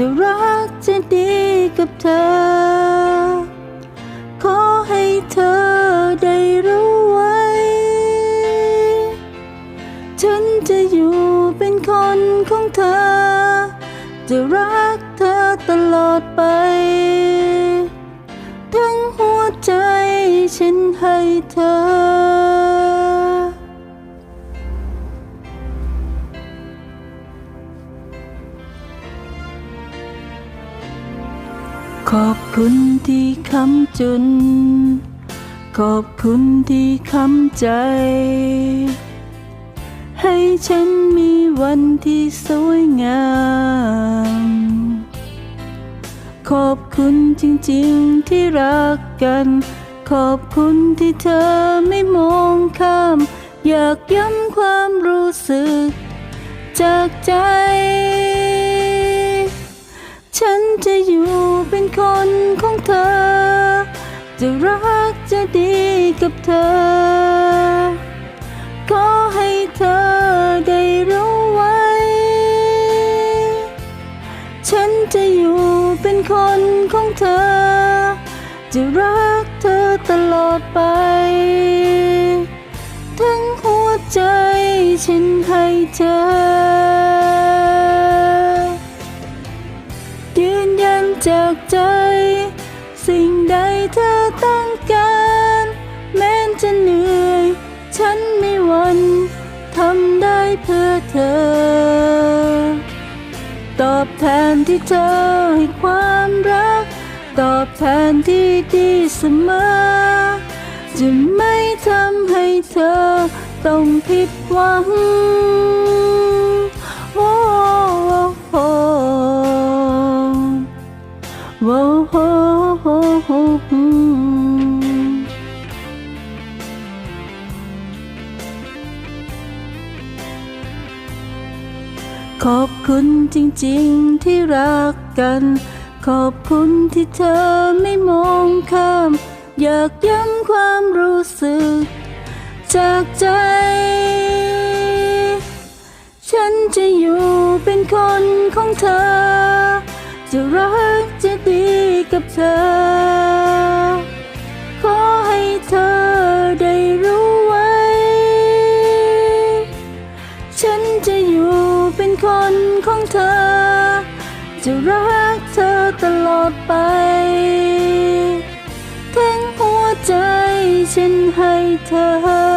จะรักจะดีกับเธอ ขอให้เธอได้รู้ไว้ ฉันจะอยู่เป็นคนของเธอ จะรักเธอตลอดไป ทั้งหัวใจฉันให้เธอ ขอบคุณที่คำจุน ขอบคุณที่คำใจ ให้ฉันมีวันที่สวยงาม ขอบคุณจริงๆที่รักกัน ขอบคุณที่เธอไม่มองข้าม อยากย้ำความรู้สึกจากใจ ฉันจะอยู่เป็นคนของเธอ จะรักจะดีกับเธอ ขอให้เธอได้รู้ไว้ ฉันจะอยู่เป็นคนของเธอ จะรักเธอตลอดไป ทั้งหัวใจฉันให้เธอ เพื่อเธอ ตอบแทนที่เธอให้ความรัก ตอบแทนที่ดีเสมอ จะไม่ทำให้เธอต้องผิดหวังโอ้โหโอ้โห ขอบคุณจริงๆที่รักกัน ขอบคุณที่เธอไม่มองข้าม อยากย้ำความรู้สึก จากใจ ฉันจะอยู่เป็นคนของเธอ จะรักจะดีกับเธอ จะรักเธอตลอดไป ทั้งหัวใจฉันให้เธอ